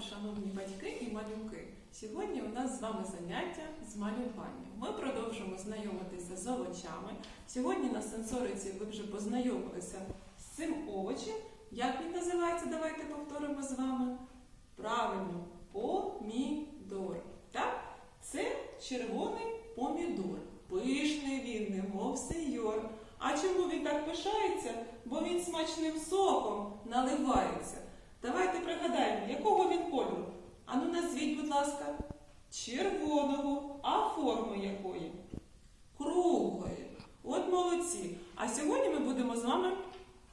шановні батьки і малюки. Сьогодні у нас з вами заняття з малювання. Ми продовжимо знайомитися з овочами. Сьогодні на сенсориці ви вже познайомилися з цим овочем. Як він називається? Давайте повторимо з вами. Правильно, помідор. Так? Це червоний помідор. Пишний він, немов сеньор. А чому він так пишається? Бо він смачним соком наливається. Давайте пригадаємо, якого він кольору. Ану назвіть, будь ласка, червоного, а форми якої? Круглої. От молодці. А сьогодні ми будемо з вами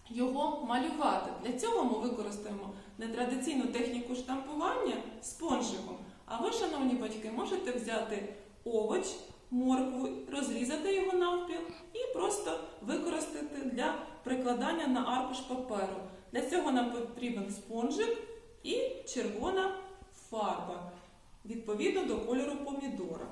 його малювати. Для цього ми використаємо нетрадиційну техніку штампування спонжиком. А ви, шановні батьки, можете взяти овоч, моркву, розрізати його навпіл і просто використати для прикладання на аркуш паперу. Для цього нам потрібен спонжик і червона фарба відповідно до кольору помідора.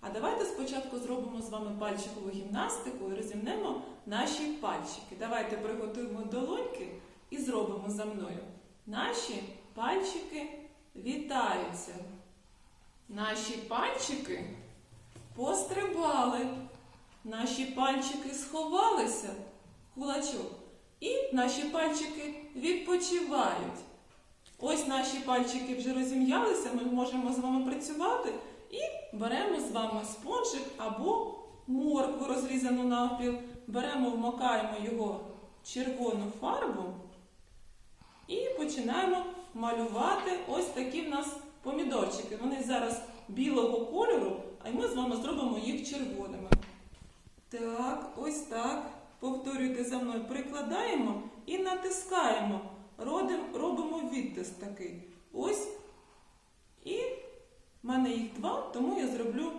А давайте спочатку зробимо з вами пальчикову гімнастику і розімнемо наші пальчики. Давайте приготуємо долоньки і зробимо за мною. Наші пальчики вітаються. Наші пальчики пострибали. Наші пальчики сховалися кулачок. І наші пальчики відпочивають. Ось наші пальчики вже розім'ялися, ми можемо з вами працювати і беремо з вами спонжик або моркву розрізану навпіл. Беремо, вмокаємо його червону фарбу і починаємо малювати ось такі в нас помідорчики. Вони зараз білого кольору, а ми з вами зробимо їх червоними. Так, ось так. Повторюйте за мною. Прикладаємо і натискаємо. Робимо відтиск такий. Ось. І в мене їх два, тому я зроблю,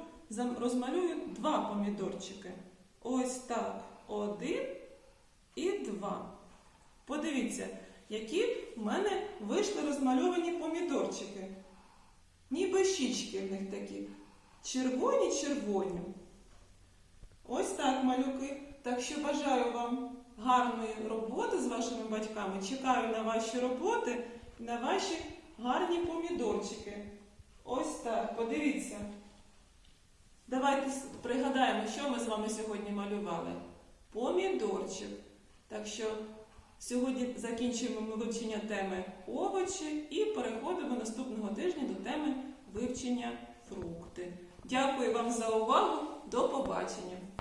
розмалюю два помідорчики. Ось так. Один і два. Подивіться, які в мене вийшли розмальовані помідорчики. Ніби щічки в них такі. Червоні-червоні. Ось так, малюки. Так що бажаю вам гарної роботи з вашими батьками. Чекаю на ваші роботи на ваші гарні помідорчики. Ось так, подивіться. Давайте пригадаємо, що ми з вами сьогодні малювали. Помідорчик. Так що сьогодні закінчуємо ми вивчення теми овочі і переходимо наступного тижня до теми вивчення фрукти. Дякую вам за увагу. До побачення!